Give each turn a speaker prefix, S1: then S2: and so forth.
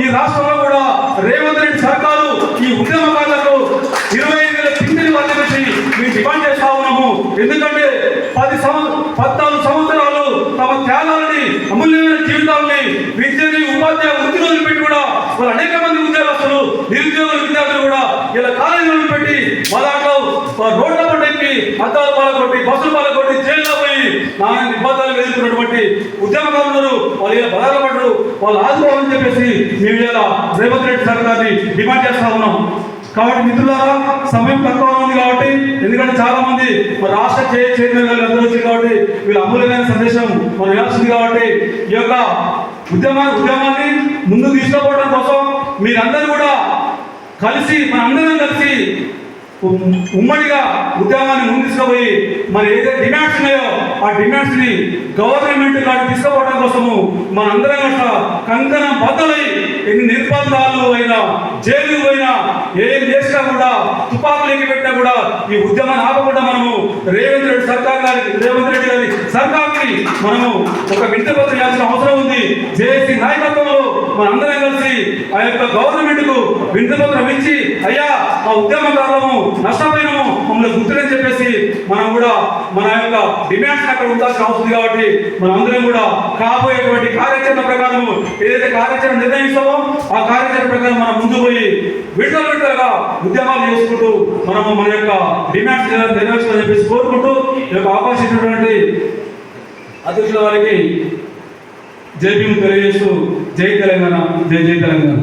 S1: ఈ రాష్ట్రంలో కూడా రేవంత్ రెడ్డి సర్కారు ఈ ఉద్యమకారులకు ఇరవై ఐదు వేల పింఛన్ వర్తించి మేము డిమాండ్ చేస్తా ఉన్నాము. ఎందుకంటే పది సంవత్సరం పద్నాలుగు సంవత్సరాలు తమ త్యాగాలని అమూల్యమైన జీవితాలని విద్యని ఉపాధ్యాయ వృత్తి రోజులు పెట్టి కూడా వాళ్ళు అనేక మంది ఉద్యోగస్తులు నిరుద్యోగుల విద్యార్థులు కూడా ఇలా కాలేజీలను పెట్టి మా దాంట్లో రోడ్ల పంట ఎక్కి అద్దాలు పాలకొట్టి బస్సులు పాలకొట్టి జైల్లో పోయి నాన్న ఉద్యమకారులు వాళ్ళు ఇలా బలపడ్డారు వాళ్ళు ఆదుకోవాలని చెప్పేసి మేము ఇలా రేవంత్ రెడ్డి సార్ గారిని డిమాండ్ చేస్తా ఉన్నాం. కాబట్టి మిత్రులారా సమయం తక్కువ ఉంది కాబట్టి ఎందుకంటే చాలా మంది రాష్ట్ర చే- చైర్మన్ గారు అందరూ వచ్చారు కాబట్టి వీళ్ళు అమూల్యమైన సందేశం మనం ఇవ్వాల్సింది కాబట్టి ఈ యొక్క ఉద్యమా ఉద్యమాన్ని ముందుకు తీసుకుపోవడం కోసం మీరందరూ కూడా కలిసి మనందరం కలిసి ఉమ్మడిగా ఉద్యమాన్ని ముందుకుపోయి తీసుకుపోయి మరి ఏదైతే డిమాండ్స్ ఉన్నాయో ఆ డిమాండ్స్ని గవర్నమెంట్ కాడికి తీసుకోవడం కోసము మనందరం కూడా కంకణ బద్దలై ఎన్ని నిర్బంధాలు అయినా జైలు పోయినా ఏం చేసినా కూడా తుపాకులు ఎక్కి పెట్టినా కూడా ఈ ఉద్యమాన్ని ఆపకుండా మనము రేవంత్ రెడ్డి సర్కార్ గారికి రేవంత్ రెడ్డి గారి సర్కార్కి మనము ఒక వింత పత్రం ఇవ్వాల్సిన అవసరం ఉంది. జేఏసీ నాయకత్వంలో మనందరం కలిసి ఆ యొక్క గవర్నమెంట్కు వింతలో రమించి అయ్యా ఆ ఉద్యమకారులము నష్టమైనము మమ్మల్ని గుర్తులని చెప్పేసి మనం కూడా మన యొక్క డిమాండ్స్ అక్కడ ఉండాల్సిన అవసరం కాబట్టి మనందరం కూడా కాబోయేటువంటి కార్యాచరణ ప్రకారం ఏదైతే కార్యాచరణ నిర్ణయిస్తామో ఆ కార్యాచరణ ప్రకారం మనం ముందు పోయి విడుదల విడుదలగా ఉద్యమాలు చేసుకుంటూ మనము మన యొక్క డిమాండ్స్ నెరవేర్చుకోవాలని చెప్పేసి కోరుకుంటూ ఈ యొక్క అవకాశం ఇచ్చినటువంటి అధ్యక్షుల వారికి జై భీమ్ తెలియజేస్తూ జై తెలంగాణ జై జై తెలంగాణ.